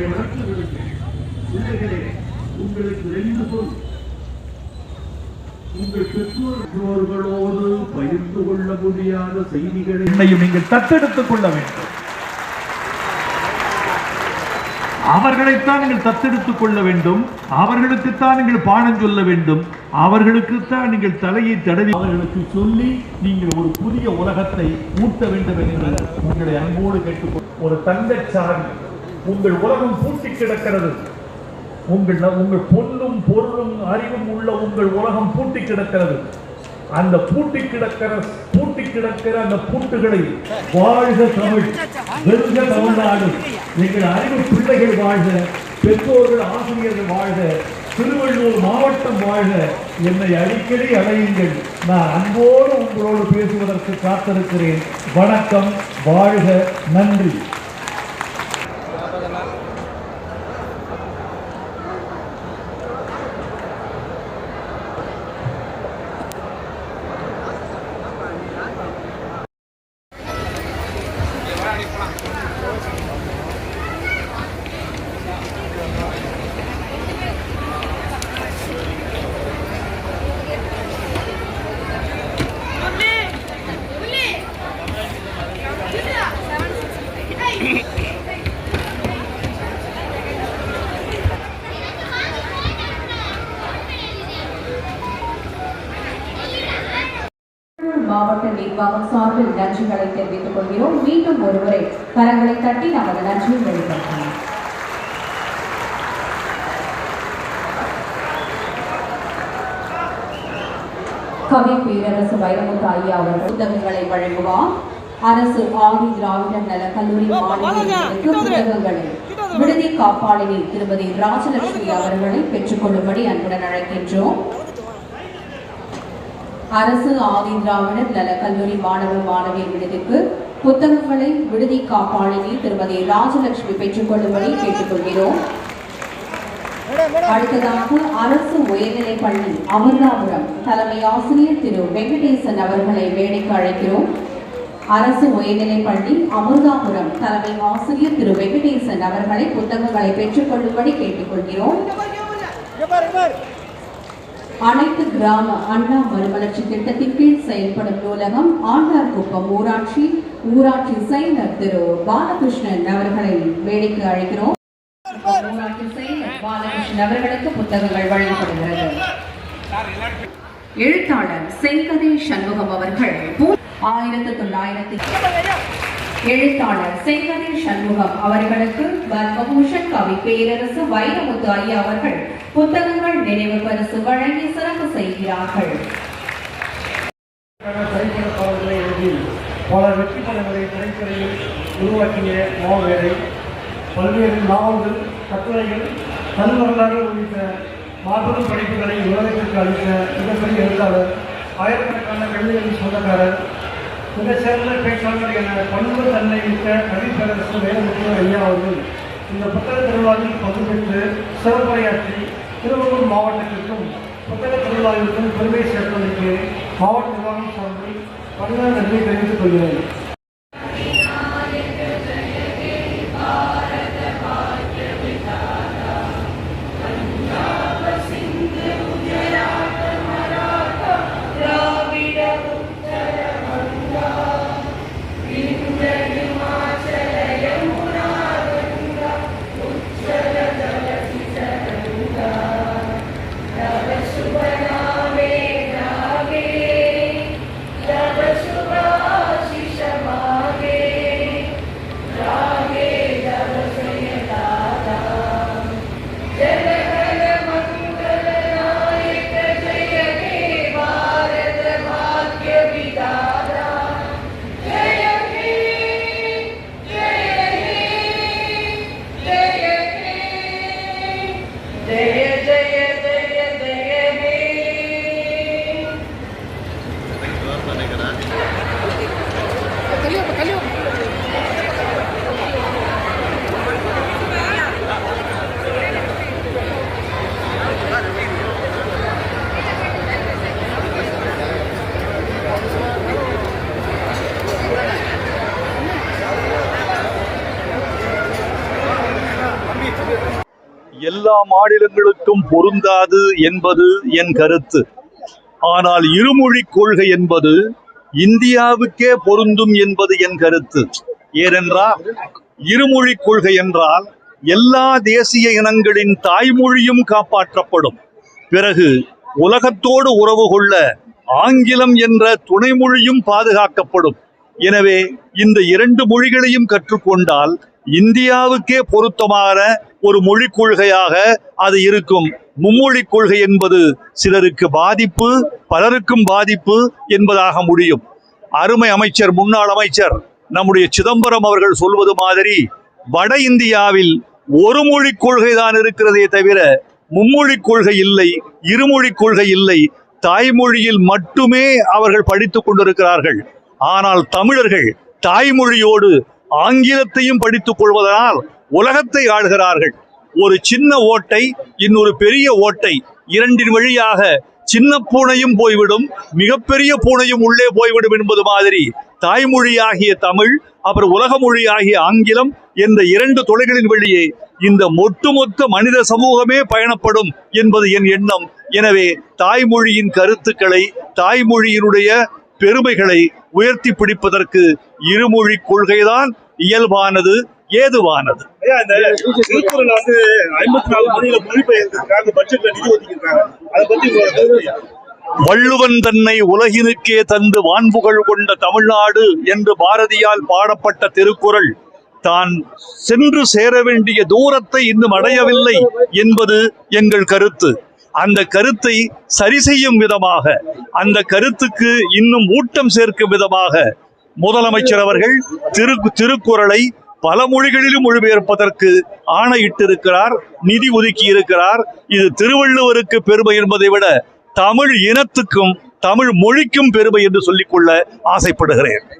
உங்களை வளர்த்து விடுங்கள் பிள்ளைகளே உங்களுக்கு ரெண்டு சொல். உங்கள் பெற்றோர்களோடு பகிர்ந்து கொள்ள முடியாத செய்திகளை என்னையும் நீங்கள் தத்தெடுத்துக் கொள்ள வேண்டும். அவர்களைத்தான் நீங்கள் தத்தெடுத்துக் கொள்ள வேண்டும். அவர்களுக்குத்தான் நீங்கள் பாடம் சொல்ல வேண்டும். அவர்களுக்குத்தான் நீங்கள் தலையை தடவி அவர்களுக்கு சொல்லி நீங்கள் ஒரு புதிய உலகத்தை ஊட்ட வேண்டும் என்று உங்களை அன்போடு கேட்டுக்கொள். ஒரு தங்கச்சாவி உங்கள் உலகம் பூட்டி கிடக்கிறது. உங்கள் உங்கள் பொன்னும் பொருளும் அறிவும் உள்ள உங்கள் உலகம் பூட்டி கிடக்கிறது. அந்த பூட்டி கிடக்கிற பூட்டி கிடக்கிற அந்த பூட்டுகளை வாழ்க தமிழ் வெறுக தமிழ்நாடு. எங்கள் அறிவு பிள்ளைகள் வாழ்க பெற்றோர்கள் ஆசிரியர்கள் வாழ்க திருவள்ளூர் மாவட்டம் வாழ்க. என்னை அடிக்கடி அடையுங்கள் நான் அன்போடு உங்களோடு பேசுவதற்கு காத்திருக்கிறேன். வணக்கம் வாழ்க நன்றி திருவள்ளூர் மாவட்ட நிர்வாகம் சார்பில் நன்றிகளை தெரிவித்துக் கொள்கிறோம். மீண்டும் ஒருமுறை கரங்களை தட்டி நமது நன்றியை வெளிப்படுத்தலாம் கவி பேரரசு வைரமுத்து ஐயா அவர்கள் புத்தகங்களை வழங்குவார். அரசு ஆதி திராவிடர் நல கல்லூரி மாணவியர்களுக்கு புத்தகங்களை விடுதி காப்பாளினி திருமதி ராஜலட்சுமி அவர்களை பெற்றுக்கொள்ளும்படி அன்புடன் அழைக்கின்றோம். அரசு ஆதி திராவிடர் நல கல்லூரி மாணவ மாணவியர் விடுதிக்கு புத்தகங்களை விடுதி காப்பாளினி திருமதி ராஜலட்சுமி பெற்றுக்கொள்ளும்படி கேட்டுக்கொள்கிறோம். அடுத்ததாக அரசு உயர்நிலைப் பள்ளி அமர்தாபுரம் தலைமை ஆசிரியர் திரு வெங்கடேசன் அவர்களை மேடைக்கு அழைக்கிறோம். அரசு உயர்நிலைப் பள்ளி அமர்தாபுரம் தலைமை ஆசிரியர் திரு வெங்கடேசன் அவர்களை புத்தகங்களை பெற்றுக்கொள்ளும்படி கேட்டுக்கொள்கிறோம். அனைத்து கிராம அண்ணா மறுமலர்ச்சி திட்டத்தின் கீழ் செயல்படும் நூலகம் ஆண்டார்குப்பம் ஊராட்சி ஊராட்சி செயலர் திரு பாலகிருஷ்ணன் அவர்களை வேடிக்கை அழைக்கிறோம். ஊராட்சி செயலர் பாலகிருஷ்ணன் அவர்களுக்கு புத்தகங்கள் வழங்கப்படுகிறது. எழுத்தாளர் செங்கதை சண்முகம் அவர்கள் ஆயிரத்தி தொள்ளாயிரத்தி எழுத்தாளர் செங்கதை சண்முகம் அவர்களுக்கு பத்மபூஷன் கவி பேரரசு வைரமுத்து ஐயா அவர்கள் புத்தகங்கள் நினைவு பரிசு வழங்கி சிறப்பு செய்கிறார்கள். பல வெற்றி படங்களை திரைத்துறையில் உருவாக்கிய மாவேரை பல்வேறு நாவல்கள் கட்டுரைகள் தன் வரலாறு உள்ளிட்ட மாபெரும் படைப்புகளை உலகத்திற்கு அளித்த மிகப்பெரிய எழுத்தாளர் ஆயிரக்கணக்கான கவிதைகளின் சொந்தக்காரர் மிகச் சிறந்த பேச்சாளர் என பண்பு தன்னை மிக்க கவிப்பரசு வேலமுத்து ஐயா அவர்கள். இந்த புத்தக திருவிழாவில் பங்கு பெற்று சிறப்புரையாற்றி திருவள்ளூர் மாவட்டத்திற்கும் புத்தக திருவிழாவிற்கும் பெருமை சேர்த்ததற்கு மாவட்ட நிர்வாகம் சார்பில் பல்வேறு நன்றி தெரிவித்துக் கொள்கிறேன். எல்லா மாநிலங்களுக்கும் பொருந்தாது என்பது என் கருத்து. ஆனால் இருமொழி கொள்கை என்பது இந்தியாவுக்கே பொருந்தும் என்பது என் கருத்து. ஏனென்றால் இருமொழி கொள்கை என்றால் எல்லா தேசிய இனங்களின் தாய்மொழியும் காப்பாற்றப்படும். பிறகு உலகத்தோடு உறவு கொள்ள ஆங்கிலம் என்ற துணை மொழியும் பாதுகாக்கப்படும். எனவே இந்த இரண்டு மொழிகளையும் கற்றுக்கொண்டால் இந்தியாவுக்கே பொருத்தமான ஒரு மொழி கொள்கையாக அது இருக்கும். மும்மொழி கொள்கை என்பது சிலருக்கு பாதிப்பு பலருக்கும் பாதிப்பு என்பதாக முடியும். அருமை அமைச்சர் முன்னாள் அமைச்சர் நம்முடைய சிதம்பரம் அவர்கள் சொல்வது மாதிரி வட இந்தியாவில் ஒரு மொழி கொள்கை தான் இருக்கிறதே தவிர மும்மொழி கொள்கை இல்லை இருமொழி கொள்கை இல்லை. தாய்மொழியில் மட்டுமே அவர்கள் படித்துக் கொண்டிருக்கிறார்கள். ஆனால் தமிழர்கள் தாய்மொழியோடு ஆங்கிலத்தையும் படித்துக் கொள்வதனால் உலகத்தை ஆள்கிறார்கள். ஒரு சின்ன ஓட்டை இன்னொரு பெரிய ஓட்டை இரண்டின் வழியாக சின்ன பூனையும் போய்விடும் மிகப்பெரிய பூனையும் உள்ளே போய்விடும் என்பது மாதிரி தாய்மொழியாகிய தமிழ் அப்புறம் உலக மொழியாகிய ஆங்கிலம் என்ற இரண்டு தொலைகளின் வழியே இந்த ஒட்டுமொத்த மனித சமூகமே பயணப்படும் என்பது என் எண்ணம். எனவே தாய்மொழியின் கருத்துக்களை தாய்மொழியினுடைய பெருமைகளை உயர்த்தி பிடிப்பதற்கு இருமொழி கொள்கைதான் இயல்பானது. ஏதுவானது. ஐயா, இந்த திருக்குறள் வந்து ஐம்பத்தி நாலு மொழியில மொழிபெயர்க்கிறதுக்காக பட்ஜெட்ல நிதி ஒதுக்கியிருக்காங்க. அதை பத்தி உங்களோட கருத்து ஐயா? வள்ளுவன் தன்னை உலகினுக்கே தந்து வான்புகழ் கொண்ட தமிழ்நாடு என்று பாரதியால் பாடப்பட்ட திருக்குறள் தான் சென்று சேர வேண்டிய தூரத்தை இன்னும் அடையவில்லை என்பது எங்கள் கருத்து. அந்த கருத்தை சரி செய்யும் விதமாக அந்த கருத்துக்கு இன்னும் ஊட்டம் சேர்க்கும் விதமாக முதலமைச்சர் அவர்கள் திரு திருக்குறளை பல மொழிகளிலும் மொழிபெயர்ப்பதற்கு ஆணையிட்டிருக்கிறார் நிதி ஒதுக்கி இருக்கிறார் இது திருவள்ளுவருக்கு பெருமை என்பதை விட தமிழ் இனத்துக்கும் தமிழ் மொழிக்கும் பெருமை என்று சொல்லிக்கொள்ள ஆசைப்படுகிறேன்.